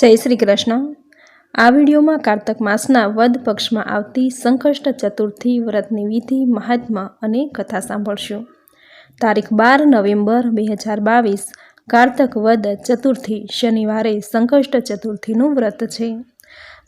જય શ્રી કૃષ્ણ. આ વિડીયોમાં કાર્તક માસના વદ પક્ષમાં આવતી સંકષ્ટ ચતુર્થી વ્રતની વિધિ મહાત્મા અને કથા સાંભળશું. તારીખ બાર નવેમ્બર બે હજાર બાવીસ, કાર્તક વદ ચતુર્થી શનિવારે સંકષ્ટ ચતુર્થીનું વ્રત છે.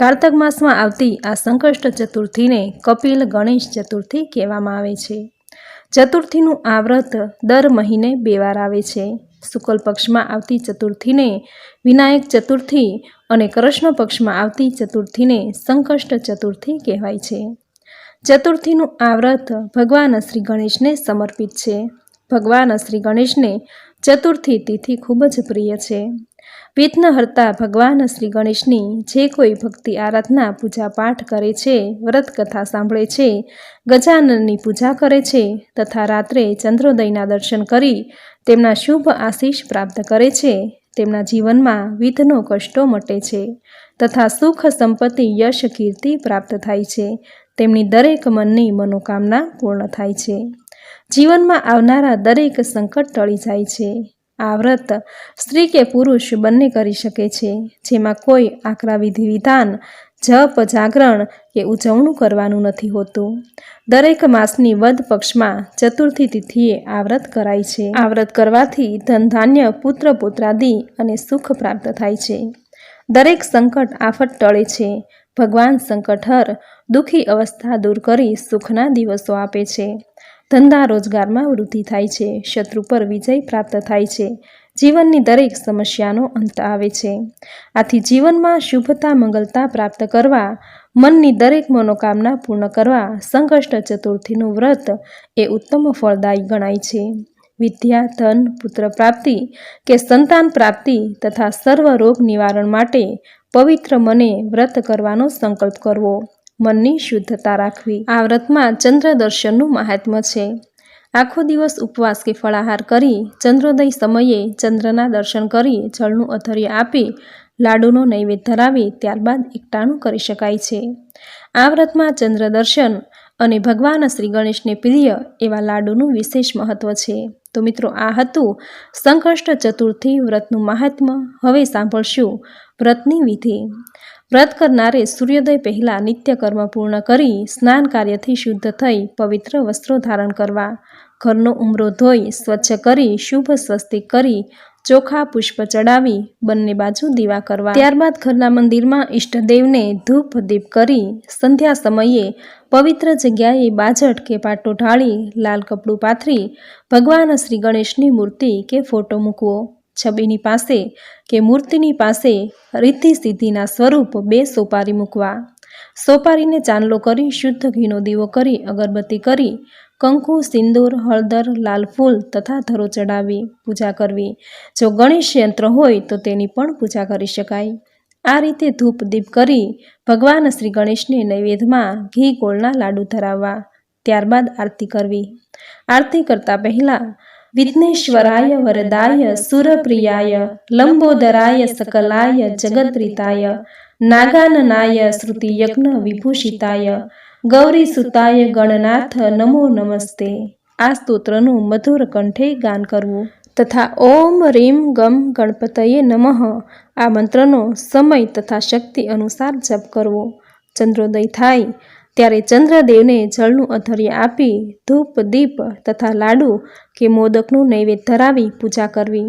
કાર્તક માસમાં આવતી આ સંકષ્ટ ચતુર્થીને કપિલ ગણેશ ચતુર્થી કહેવામાં આવે છે. ચતુર્થીનું આ વ્રત દર મહિને બે વાર આવે છે. શુક્લ પક્ષમાં આવતી ચતુર્થીને વિનાયક ચતુર્થી અને કૃષ્ણ પક્ષમાં આવતી ચતુર્થીને સંકષ્ટ ચતુર્થી કહેવાય છે. ચતુર્થીનું આ વ્રત ભગવાન શ્રી ગણેશને સમર્પિત છે. ભગવાન શ્રી ગણેશને ચતુર્થી તિથિ ખૂબ જ પ્રિય છે. વિઘ્નહર્તા ભગવાન શ્રી ગણેશની જે કોઈ ભક્તિ આરાધના પૂજા પાઠ કરે છે, વ્રત કથા સાંભળે છે, ગજાનનની પૂજા કરે છે તથા રાત્રે ચંદ્રોદયના દર્શન કરી તેમના શુભ આશીષ પ્રાપ્ત કરે છે. તેમના જીવનમાં વિધનો કષ્ટો મટે છે તથા સુખ સંપત્તિ, યશ, કીર્તિ પ્રાપ્ત થાય છે. તેમની દરેક મનની મનોકામના પૂર્ણ થાય છે. જીવનમાં આવનારા દરેક સંકટ ટળી જાય છે. આ વ્રત સ્ત્રી કે પુરુષ બંને કરી શકે છે, જેમાં કોઈ આકરા વિધિ વિધાન જપ જાગરણ કે ઉજવણું કરવાનું નથી હોતું. દરેક માસની વધ પક્ષમાં ચતુર્થી તિથિએ આ વ્રત કરાય છે. આ વ્રત કરવાથી ધન ધાન્ય પુત્ર પુત્રાદિ અને સુખ પ્રાપ્ત થાય છે. દરેક સંકટ આફત ટળે છે. ભગવાન સંકટહર દુઃખી અવસ્થા દૂર કરી સુખના દિવસો આપે છે. ધંધા રોજગારમાં વૃદ્ધિ થાય છે. શત્રુ પર વિજય પ્રાપ્ત થાય છે. જીવનની દરેક સમસ્યાનો અંત આવે છે. આથી જીવનમાં શુભતા, મંગલતા પ્રાપ્ત કરવા, મનની દરેક મનોકામના પૂર્ણ કરવા સંકષ્ટ ચતુર્થીનું વ્રત એ ઉત્તમ ફળદાયી ગણાય છે. વિદ્યા, ધન, પુત્ર પ્રાપ્તિ કે સંતાન પ્રાપ્તિ તથા સર્વ રોગ નિવારણ માટે પવિત્ર મને વ્રત કરવાનો સંકલ્પ કરવો. મનની શુદ્ધતા રાખવી. આ વ્રતમાં ચંદ્ર દર્શનનું મહાત્મ્ય છે. આખો દિવસ ઉપવાસ કે ફળાહાર કરી ચંદ્રોદય સમયે ચંદ્રના દર્શન કરી જળનું અથર્ય આપી લાડુનો નૈવેદ્ય ધરાવી ત્યારબાદ એકટાણું કરી શકાય છે. આ વ્રતમાં ચંદ્ર દર્શન અને ભગવાન શ્રી ગણેશને પ્રિય એવા લાડુનું વિશેષ મહત્વ છે. તો મિત્રો, આ હતું સંકષ્ટ ચતુર્થી વ્રતનું મહાત્મ્ય. હવે સાંભળશું વ્રતની વિધિ. વ્રત કરનારે સૂર્યોદય પહેલાં નિત્ય કર્મ પૂર્ણ કરી સ્નાન કાર્યથી શુદ્ધ થઈ પવિત્ર વસ્ત્રો ધારણ કરવા. ઘરનો ઉમરો ધોઈ, સ્વચ્છ કરી, શુભ સ્વસ્તિક કરી, ચોખા, પુષ્પ ચડાવી, બંને બાજુ દીવા કરવા. ત્યારબાદ ઘરના મંદિરમાં ઈષ્ટદેવને ધૂપ, દીપ કરી, સંધ્યા સમયે પવિત્ર જગ્યાએ બાજટ કે પાટો ઢાળી, લાલ કપડું પાથરી, ભગવાન શ્રી ગણેશની મૂર્તિ કે ફોટો મૂકવો. છબીની પાસે કે મૂર્તિની પાસે રીતિ સિદ્ધિના સ્વરૂપ બે સોપારી મૂકવા. સોપારીને ચાંદલો કરી, શુદ્ધ ઘીનો દીવો કરી, અગરબત્તી કરી કંકુ, સિંદૂર, હળદર, લાલ ફૂલ તથા ધરો ચડાવી, પૂજા કરવી. જો ગણેશ યંત્ર હોય તો તેની પણ પૂજા કરી શકાય. આ રીતે ધૂપ દીપ કરી ભગવાન શ્રી ગણેશને નૈવેદ્યમાં ઘી, ગોળના લાડુ ધરાવવા. ત્યારબાદ આરતી કરવી. આરતી કરતા પહેલાં વિઘ્નેશ્વરાય વરદાય સુરપ્રિયાય, લંબોદરાય સકલાય જગદ્રિતાય, નાગાનનાય શ્રુતિયજ્ઞ વિભૂષિતાય ગૌરીસુતાય ગણનાથ, નમો નમસ્તે. આ સ્તોત્રનું મધુર કંઠે ગાન કરવું. તથા ઓમ રીમ ગમ ગણપતયે નમઃ. આ મંત્રનો સમય તથા શક્તિ અનુસાર જપ કરવો. ચંદ્રોદય થાય, ત્યારે ચંદ્રદેવને જળનું અથર્ય આપી ધૂપ, દીપ તથા લાડુ કે મોદકનું નૈવેદ્ય ધરાવી પૂજા કરવી.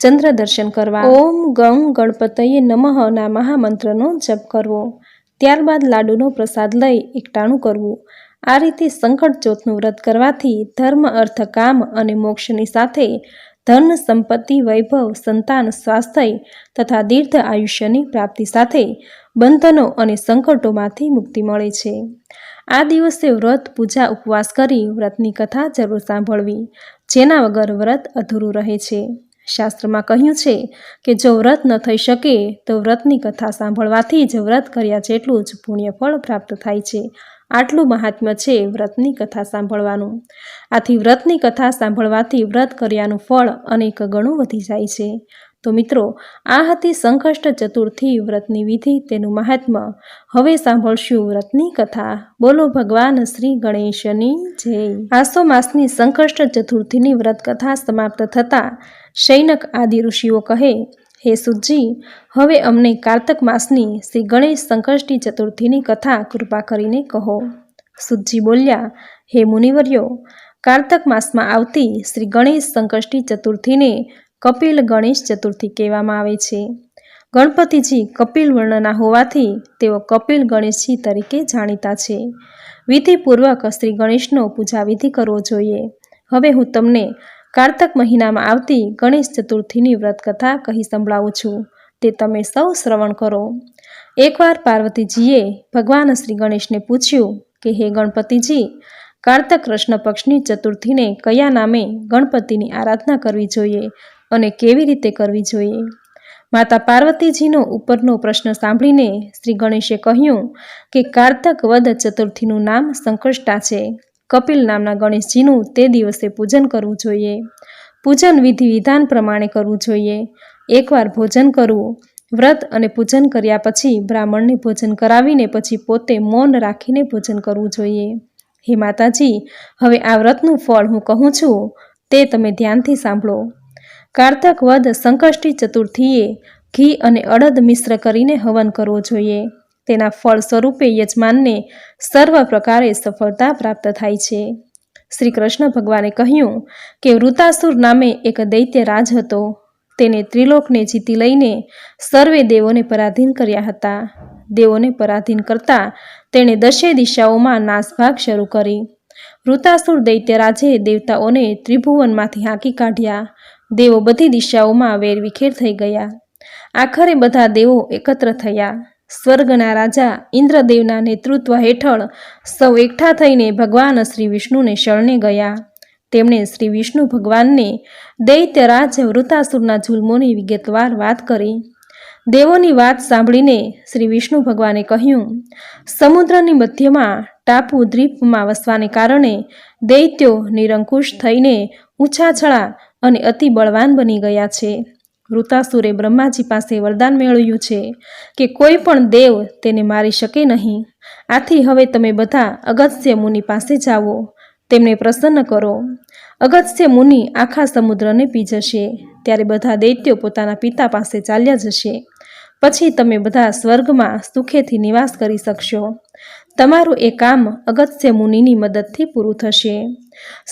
ચંદ્ર દર્શન કરવા ઓમ ગમ ગણપતયે નમઃ ના મહામંત્રનો જપ કરવો. ત્યારબાદ લાડુનો પ્રસાદ લઈ એકટાણું કરવું. આ રીતે સંકટ ચોથનું વ્રત કરવાથી ધર્મ, અર્થ, કામ અને મોક્ષની સાથે ધન, સંપત્તિ, વૈભવ, સંતાન, સ્વાસ્થ્ય તથા દીર્ઘ આયુષ્યની પ્રાપ્તિ સાથે બંધનો અને સંકટોમાંથી મુક્તિ મળે છે. આ દિવસે વ્રત, પૂજા, ઉપવાસ કરી વ્રતની કથા જરૂર સાંભળવી, જેના વગર વ્રત અધૂરું રહે છે. શાસ્ત્રમાં કહ્યું છે કે જો વ્રત ન થઈ શકે, તો વ્રતની કથા સાંભળવાથી જ વ્રત કર્યા જેટલું જ પુણ્યફળ પ્રાપ્ત થાય છે. આટલું મહાત્મ્ય છે વ્રતની કથા સાંભળવાનું. આથી વ્રતની કથા સાંભળવાથી વ્રત કર્યાનું ફળ અનેક ગણું વધી જાય છે. તો મિત્રો, આ હતી સંકષ્ટ ચતુર્થી વ્રતની વિધિ તેનું મહાત્મ્ય હવે સાંભળશું વ્રતની કથા. બોલો ભગવાન શ્રી ગણેશની જય. આસો માસની સંકષ્ટ ચતુર્થીની વ્રત કથા સમાપ્ત થતાં શૈનક આદિ ઋષિઓ કહે, હે સુજી, હવે અમને કારતક માસની શ્રી ગણેશ સંકષ્ટી ચતુર્થીની કથા કૃપા કરીને કહો. સુજી બોલ્યા, હે મુનિવર્યો, કારતક માસમાં આવતી શ્રી ગણેશ સંકષ્ટી ચતુર્થીને કપિલ ગણેશ ચતુર્થી કહેવામાં આવે છે. ગણપતિજી કપિલ વર્ણના હોવાથી તેઓ કપિલ ગણેશજી તરીકે જાણીતા છે. વિધિપૂર્વક શ્રી ગણેશનો પૂજા વિધિ કરવો જોઈએ. હવે હું તમને કારતક મહિનામાં આવતી ગણેશ ચતુર્થીની વ્રતકથા કહી સંભળાવું છું. તે તમે સૌ શ્રવણ કરો. એકવાર પાર્વતીજીએ ભગવાન શ્રી ગણેશને પૂછ્યું કે, હે ગણપતિજી, કારતક કૃષ્ણ પક્ષની ચતુર્થીને કયા નામે ગણપતિની આરાધના કરવી જોઈએ? અને કેવી રીતે કરવી જોઈએ? માતા પાર્વતીજીનો ઉપરનો પ્રશ્ન સાંભળીને શ્રી ગણેશે કહ્યું કે કારતક વદ ચતુર્થીનું નામ સંકષ્ટા છે. કપિલ નામના ગણેશજીનું તે દિવસે પૂજન કરવું જોઈએ. પૂજન વિધિ વિધાન પ્રમાણે કરવું જોઈએ. એકવાર ભોજન કરવું, વ્રત અને પૂજન કર્યા પછી બ્રાહ્મણને ભોજન કરાવીને પછી પોતે મૌન રાખીને ભોજન કરવું જોઈએ. હે માતાજી, હવે આ વ્રતનું ફળ હું કહું છું, તે તમે ધ્યાનથી સાંભળો. કારતક વદ સંકષ્ટી ચતુર્થીએ ઘી અને અડદ મિશ્ર કરીને હવન કરવો જોઈએ. તેના ફળ સ્વરૂપે યજમાનને સર્વ પ્રકારે સફળતા પ્રાપ્ત થાય છે. શ્રી કૃષ્ણ ભગવાને કહ્યું કે વૃતાસુર નામે એક દૈત્ય રાજ હતો. તેને ત્રિલોકને જીતી લઈને સર્વે દેવોને પરાધીન કર્યા હતા. દેવોને પરાધીન કરતા તેણે દશે દિશાઓમાં નાસભાગ શરૂ કરી. વૃતાસુર દૈત્યરાજે દેવતાઓને ત્રિભુવનમાંથી હાંકી કાઢ્યા. દેવો બધી દિશાઓમાં વેરવિખેર થઈ ગયા. આખરે બધા દેવો એકત્ર થયા. સ્વર્ગના રાજા ઇન્દ્રદેવના નેતૃત્વ હેઠળ સૌ એકઠા થઈને ભગવાન શ્રી વિષ્ણુને શરણે ગયા. તેમણે શ્રી વિષ્ણુ ભગવાનને દૈત્યરાજ વૃતાસુરના જુલ્મોની વિગતવાર વાત કરી. દેવોની વાત સાંભળીને શ્રી વિષ્ણુ ભગવાને કહ્યું, સમુદ્રની મધ્યમાં ટાપુ દ્વીપમાં વસવાને કારણે દૈત્યો નિરંકુશ થઈને ઊંચાછળા અને અતિ બળવાન બની ગયા છે. વૃતાસુરે બ્રહ્માજી પાસે વરદાન મેળવ્યું છે કે કોઈ પણ દેવ તેને મારી શકે નહીં. આથી હવે તમે બધા અગસ્ત્ય મુનિ પાસે જાઓ. તેમને પ્રસન્ન કરો. અગસ્ત્ય મુનિ આખા સમુદ્રને પી જશે ત્યારે બધા દૈત્યો પોતાના પિતા પાસે ચાલ્યા જશે. પછી તમે બધા સ્વર્ગમાં સુખેથી નિવાસ કરી શકશો. તમારું એ કામ અગસ્ત્ય મુનિની મદદથી પૂરું થશે.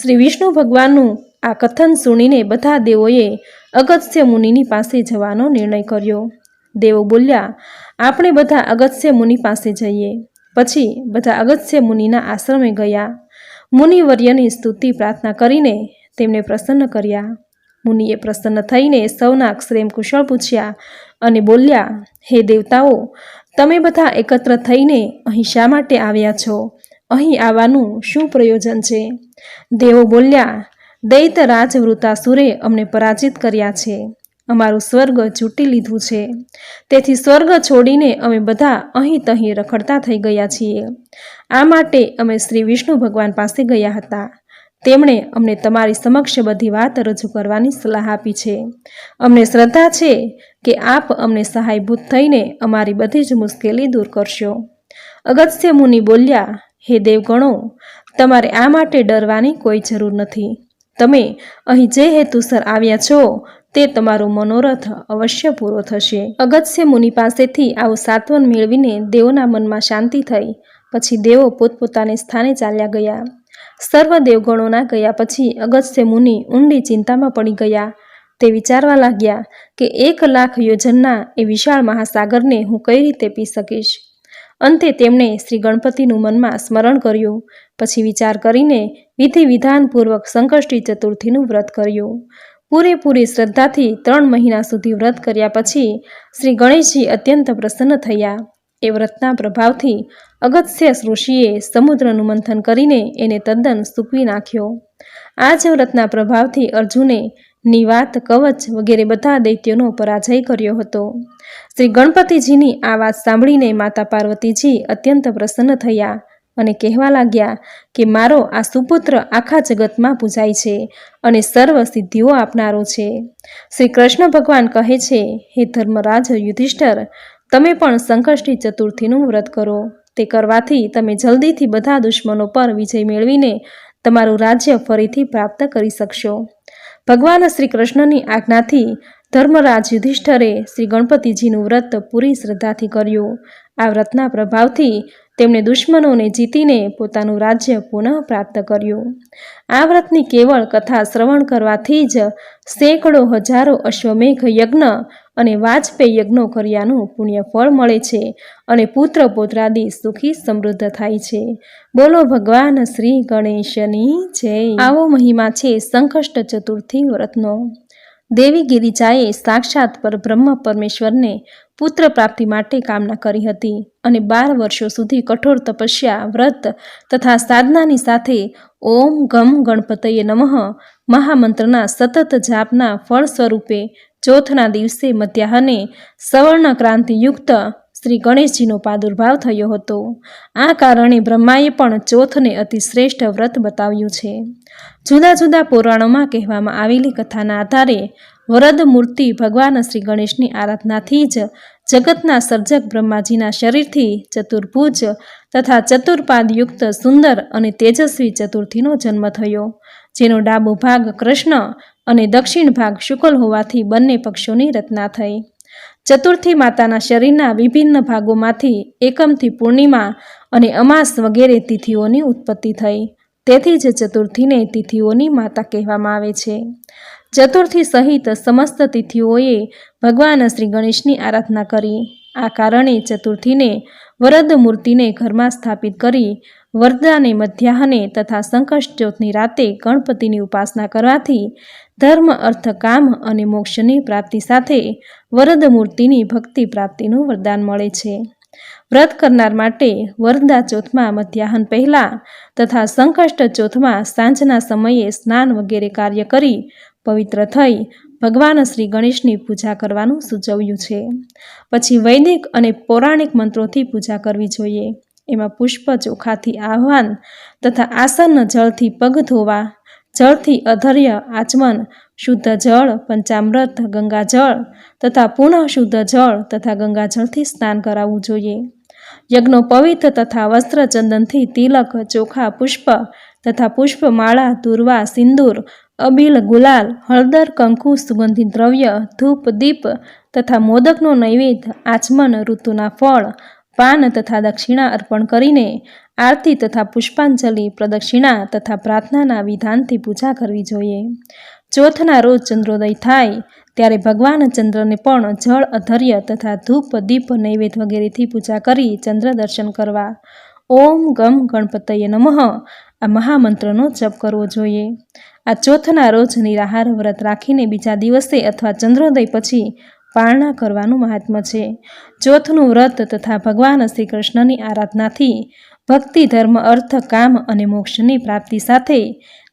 શ્રી વિષ્ણુ ભગવાનનું આ કથન સુણીને બધા દેવોએ અગત્ય મુનિની પાસે જવાનો નિર્ણય કર્યો. દેવો બોલ્યા, આપણે બધા અગત્ય મુનિ પાસે જઈએ. પછી બધા અગત્ય મુનિના આશ્રમે ગયા. મુનિવર્યની સ્તુતિ પ્રાર્થના કરીને તેમને પ્રસન્ન કર્યા. મુનિએ પ્રસન્ન થઈને સૌના અક્ષરેમ કુશળ પૂછ્યા અને બોલ્યા, હે દેવતાઓ, તમે બધા એકત્ર થઈને અહીં શા માટે આવ્યા છો? અહીં આવવાનું શું પ્રયોજન છે? દેવો બોલ્યા દૈતરાજ વૃતાસુરે અમને પરાજિત કર્યા છે. અમારું સ્વર્ગ ચૂંટી લીધું છે. તેથી સ્વર્ગ છોડીને અમે બધા અહીં તહીં રખડતા થઈ ગયા છીએ. આ માટે અમે શ્રી વિષ્ણુ ભગવાન પાસે ગયા હતા. તેમણે અમને તમારી સમક્ષ બધી વાત રજૂ કરવાની સલાહ આપી છે. અમને શ્રદ્ધા છે કે આપ અમને સહાયભૂત થઈને અમારી બધી જ મુશ્કેલી દૂર કરશો. અગત્ય મુનિ બોલ્યા, હે દેવગણો, તમારે આ માટે ડરવાની કોઈ જરૂર નથી. તમે અહીં જે હેતુસર આવ્યા છો, તે તમારો મનોરથ અવશ્ય પૂરો થશે. અગત્ય મુનિ પાસેથી આવું સાત્વન મેળવીને દેવોના મનમાં શાંતિ થઈ. પછી દેવો પોતપોતાને સ્થાને ચાલ્યા ગયા. સર્વ દેવગણોના ગયા પછી અગત્ય મુનિ ઊંડી ચિંતામાં પડી ગયા. તે વિચારવા લાગ્યા કે એક લાખ યોજનના એ વિશાળ મહાસાગરને હું કઈ રીતે પી શકીશ? અંતે તેમણે શ્રી ગણપતિનું મનમાં સ્મરણ કર્યું. પછી વિચાર કરીને વિધિ વિધાનપૂર્વક સંકષ્ટી ચતુર્થીનું વ્રત કર્યું. પૂરેપૂરી શ્રદ્ધાથી ત્રણ મહિના સુધી વ્રત કર્યા પછી શ્રી ગણેશજી અત્યંત પ્રસન્ન થયા. એ વ્રતના પ્રભાવથી અગત્ય ઋષિએ સમુદ્રનું મંથન કરીને એને તદ્દન સૂકવી નાખ્યો. આ જ વ્રતના પ્રભાવથી અર્જુને નિવાત કવચ વગેરે બધા દૈત્યોનો પરાજય કર્યો હતો. શ્રી ગણપતિજીની આ વાત સાંભળીને માતા પાર્વતીજી અત્યંત પ્રસન્ન થયા અને કહેવા લાગ્યા કે મારો આ સુપુત્ર આખા જગતમાં પૂજાય છે અને સર્વ સિદ્ધિઓ આપનારો છે. શ્રી કૃષ્ણ ભગવાન કહે છે, હે ધર્મરાજ યુધિષ્ઠર, તમે પણ સંકષ્ટી ચતુર્થીનું વ્રત કરો. તે કરવાથી તમે જલ્દીથી બધા દુશ્મનો પર વિજય મેળવીને તમારું રાજ્ય ફરીથી પ્રાપ્ત કરી શકશો. ભગવાન શ્રી કૃષ્ણની આજ્ઞાથી ધર્મરાજ યુધિષ્ઠરે શ્રી ગણપતિજીનું વ્રત પૂરી શ્રદ્ધાથી કર્યું. આ વ્રતના પ્રભાવથી તેમણે દુશ્મનોને જીતીને પોતાનું રાજ્ય પુનઃ પ્રાપ્ત કર્યું. આ વ્રતની કેવળ કથા શ્રવણ કરવાથી જ સેંકડો હજારો અશ્વમેઘ યજ્ઞ અને વાજપેયી યજ્ઞો કર્યાનું પુણ્ય ફળ મળે છે અને પુત્ર પૌત્રાદિ સુખી સમૃદ્ધ થાય છે. બોલો ભગવાન શ્રી ગણેશની જય. આવો મહિમા છે સંકષ્ટ ચતુર્થી વ્રતનો. દેવી ગિરિજાએ સાક્ષાત પર બ્રહ્મ પરમેશ્વરને પુત્ર પ્રાપ્તિ માટે કામના કરી હતી અને બાર વર્ષો સુધી કઠોર તપસ્યા, વ્રત તથા સાધનાની સાથે ઓમ ગમ ગણપતયે નમઃ મહામંત્રના સતત જાપના ફળ સ્વરૂપે ચોથના દિવસે મધ્યાહને સવર્ણ ક્રાંતિયુક્ત શ્રી ગણેશજીનો પ્રાદુર્ભાવ થયો હતો. આ કારણે બ્રહ્માએ પણ ચોથને અતિ શ્રેષ્ઠ વ્રત બતાવ્યું છે. જુદા જુદા પુરાણોમાં કહેવામાં આવેલી કથાના આધારે વરદ મૂર્તિ ભગવાન શ્રી ગણેશની આરાધનાથી જ જગતના સર્જક બ્રહ્માજીના શરીરથી ચતુર્ભુજ તથા ચતુર્પાદયુક્ત સુંદર અને તેજસ્વી ચતુર્થીનો જન્મ થયો, જેનો ડાબો ભાગ કૃષ્ણ અને દક્ષિણ ભાગ શુકલ હોવાથી બંને પક્ષોની રચના થઈ. ચતુર્થી માતાના શરીરના વિભિન્ન ભાગોમાંથી એકમથી પૂર્ણિમા અને અમાસ વગેરે તિથિઓની ઉત્પત્તિ થઈ. તેથી જ ચતુર્થીને તિથિઓની માતા કહેવામાં આવે છે. ચતુર્થી સહિત સમસ્ત તિથિઓએ ભગવાન શ્રી ગણેશની આરાધના કરી. આ કારણે ચતુર્થીને વરદ મૂર્તિને ઘરમાં સ્થાપિત કરી વરદાને મધ્યાહને તથા સંકષ્ટ ચોથની રાતે ગણપતિની ઉપાસના કરવાથી ધર્મ, અર્થ, કામ અને મોક્ષની પ્રાપ્તિ સાથે વરદ મૂર્તિની ભક્તિ પ્રાપ્તિનું વરદાન મળે છે. વ્રત કરનાર માટે વરદા ચોથમાં મધ્યાહન પહેલાં તથા સંકષ્ટ ચોથમાં સાંજના સમયે સ્નાન વગેરે કાર્ય કરી પવિત્ર થઈ ભગવાન શ્રી ગણેશની પૂજા કરવાનું સૂચવ્યું છે. પછી વૈદિક અને પૌરાણિક મંત્રોથી પૂજા કરવી જોઈએ. એમાં પુષ્પ ચોખાથી આહવાન તથા આસન જળથી પગ ધોવા, જળથી અધર્ય આચમન, શુદ્ધ જળ, પંચામૃત, ગંગાજળ તથા પુનઃ શુદ્ધ જળ તથા ગંગાજળથી સ્નાન કરાવવું જોઈએ. યજ્ઞો પવિત્ર તથા વસ્ત્ર ચંદનથી તિલક, ચોખા, પુષ્પ તથા પુષ્પમાળા, દુર્વા, સિંદૂર અબીલ ગુલાલ, હળદર, કંકુ, સુગંધિત દ્રવ્ય, ધૂપ, દીપ તથા મોદકનો નૈવેદ્ય, આચમન, ઋતુના ફળ, પાન તથા દક્ષિણા અર્પણ કરીને આરતી તથા પુષ્પાંજલિ, પ્રદક્ષિણા તથા પ્રાર્થનાના વિધાનથી પૂજા કરવી જોઈએ. ચોથના રોજ ચંદ્રોદય થાય, ત્યારે ભગવાન ચંદ્રને પણ જળ, અધર્ય તથા ધૂપ, દીપ, નૈવેદ્ય વગેરેથી પૂજા કરી ચંદ્ર દર્શન કરવા. ઓમ ગમ ગણપતયે નમઃ. આ મહામંત્રનો જપ કરવો જોઈએ. આ ચોથના રોજ નિરાહાર વ્રત રાખીને બીજા દિવસે અથવા ચંદ્રોદય પછી પારણા કરવાનું મહાત્મ છે. ચોથનું વ્રત તથા ભગવાન શ્રી કૃષ્ણની આરાધનાથી ભક્તિ, ધર્મ, અર્થ, કામ અને મોક્ષની પ્રાપ્તિ સાથે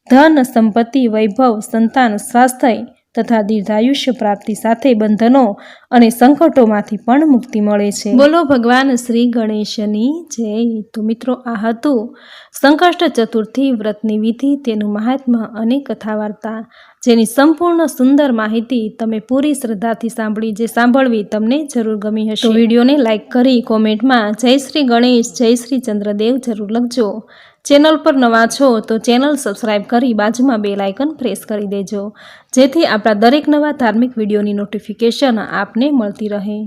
ધન, સંપત્તિ, વૈભવ, સંતાન, સ્વાસ્થ્ય તથા દીર્ઘાયુષ્ય પ્રાપ્તિ સાથે બંધનો અને સંકટોમાંથી પણ મુક્તિ મળે છે. બોલો ભગવાન શ્રી ગણેશની જય. તો મિત્રો, આ હતું સંકષ્ટ ચતુર્થી વ્રતની વિધિ. તેનું મહાત્મા અને કથા વાર્તા જેની સંપૂર્ણ સુંદર માહિતી તમે પૂરી શ્રદ્ધાથી સાંભળી જે સાંભળવી તમને જરૂર ગમી હશે. વિડીયોને લાઇક કરી કોમેન્ટમાં જય શ્રી ગણેશ, જય શ્રી ચંદ્રદેવ જરૂર લખજો. ચેનલ પર નવા છો તો ચેનલ સબસ્ક્રાઇબ કરી બાજુમાં બે લાઇકન પ્રેસ કરી દેજો. જેથી આપણા દરેક નવા ધાર્મિક વિડીયોની નોટિફિકેશન આપને મળતી રહે.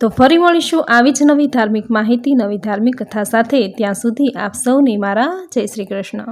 તો ફરી મળીશું આવી જ નવી ધાર્મિક માહિતી, નવી ધાર્મિક કથા સાથે. ત્યાં સુધી આપ સૌને મારા જય શ્રી કૃષ્ણ.